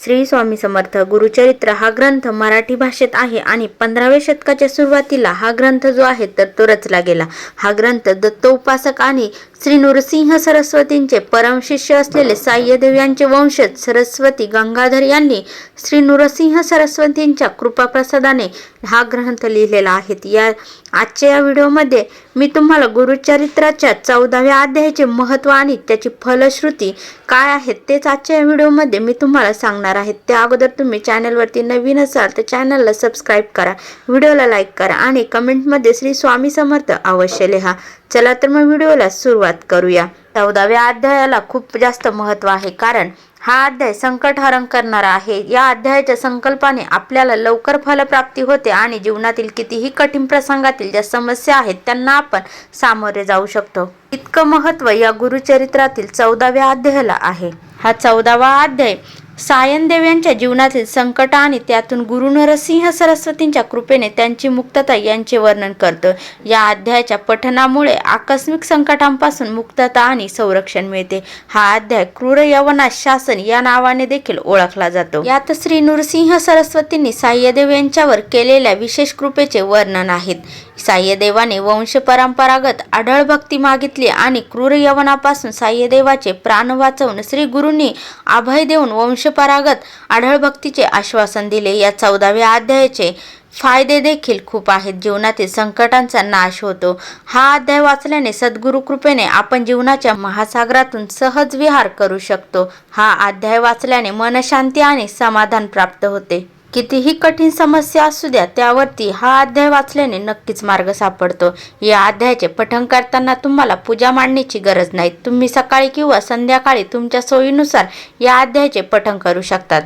श्री स्वामी समर्थ गुरुचरित्र हा ग्रंथ मराठी भाषेत आहे आणि पंधराव्या शतकाच्या सुरुवातीला हा ग्रंथ जो आहे तर तो रचला गेला. हा ग्रंथ दत्त उपासक आणि श्री नृसिंह सरस्वतींचे परमशिष्य असलेले साह्यदेव यांचे वंशज सरस्वती गंगाधर यांनी श्री नृसिंह सरस्वतींच्या कृपाप्रसादाने हा ग्रंथ लिहिलेला आहे. या आजच्या या व्हिडिओमध्ये मी तुम्हाला गुरुचरित्राच्या चौदाव्या अध्यायाचे महत्त्व आणि त्याची फलश्रुती काय आहे तेच आजच्या या व्हिडिओमध्ये मी तुम्हाला सांगणार आहे त्या अगोदर तुम्ही चॅनलवरती नवीन असाल तर चॅनलला सबस्क्राईब करा व्हिडिओला लाईक करा आणि कमेंटमध्ये श्री स्वामी समर्थ अवश्य लिहा. चला तर मग व्हिडिओला सुरुवात करूया. चौदाव्या अध्यायाला खूप जास्त महत्त्व आहे कारण हा अध्याय संकट हरण करणारा आहे. या अध्यायाच्या संकल्पाने आपल्याला लवकर फलप्राप्ती होते आणि जीवनातील कितीही कठीण प्रसंगातील ज्या समस्या आहेत त्यांना आपण सामोरे जाऊ शकतो. इतकं महत्त्व या गुरुचरित्रातील चौदाव्या अध्यायाला आहे. हा चौदावा अध्याय सायनदेव यांच्या जीवनातील संकट आणि त्यातून गुरु नरसिंह सरस्वतींच्या कृपेने त्यांची मुक्तता यांचे वर्णन करतं. या अध्यायाच्या पठनामुळे आकस्मिक संकटांपासून मुक्तता आणि संरक्षण मिळते. हा अध्याय क्रूर यवना शासन या नावाने देखील ओळखला जातो. यात श्री नृसिंह सरस्वतींनी साह्यदेव यांच्यावर केलेल्या विशेष कृपेचे वर्णन आहेत. साह्यदेवाने वंश परंपरागत आढळ भक्ती मागितली आणि क्रूर यवनापासून साह्यदेवाचे प्राण वाचवून श्री गुरूंनी अभय देऊन वंशपरागत आढळ भक्तीचे आश्वासन दिले. या चौदाव्या अध्यायाचे फायदे देखील खूप आहेत. जीवनातील संकटांचा नाश होतो. हा अध्याय वाचल्याने सद्गुरु कृपेने आपण जीवनाच्या महासागरातून सहज विहार करू शकतो. हा अध्याय वाचल्याने मनशांती आणि समाधान प्राप्त होते. कितीही कठीण समस्या असू द्या त्यावरती हा अध्याय वाचल्याने नक्कीच मार्ग सापडतो. या अध्यायाचे पठण करताना तुम्हाला पूजा मांडण्याची गरज नाही. तुम्ही सकाळी किंवा संध्याकाळी तुमच्या सोयीनुसार या अध्यायाचे पठण करू शकतात.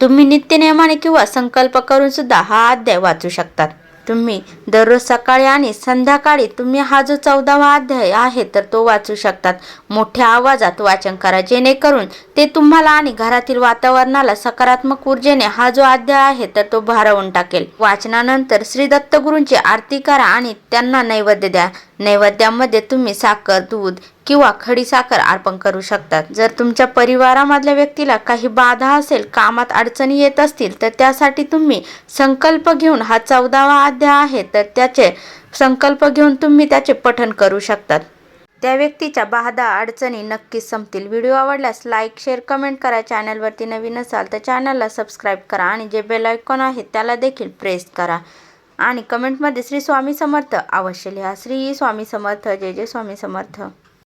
तुम्ही नित्यनियमाने किंवा संकल्प करून सुद्धा हा अध्याय वाचू शकतात. तुम्ही दररोज सकाळी आणि संध्याकाळी तुम्ही हा जो चौदावा अध्याय आहे तर तो वाचू शकतात. मोठ्या आवाजात वाचन करा जेणेकरून ते तुम्हाला आणि घरातील वातावरणाला सकारात्मक ऊर्जेने हा जो अध्याय आहे तर तो भारावून टाकेल. वाचनानंतर श्री दत्तगुरूंची आरती करा आणि त्यांना नैवेद्य द्या. नैवेद्यामध्ये तुम्ही साखर दूध किंवा खडी साखर अर्पण करू शकतात जर तुमच्या परिवारामधल्या व्यक्तीला काही बाधा असेल कामात अडचणी येत असतील तर त्यासाठी तुम्ही संकल्प घेऊन हा चौदावा अध्याय आहे तर त्याचे संकल्प घेऊन तुम्ही त्याचे पठण करू शकतात. त्या व्यक्तीच्या बाधा अडचणी नक्कीच संपतील. व्हिडिओ आवडल्यास लाईक शेअर कमेंट करा. चॅनलवरती नवीन असाल तर चॅनलला सबस्क्राईब करा आणि जे बेल आयकॉन आहे त्याला देखील प्रेस करा. आणि कमेंटमध्ये श्री स्वामी समर्थ अवश्य लिहा. श्री स्वामी समर्थ जय जय स्वामी समर्थ.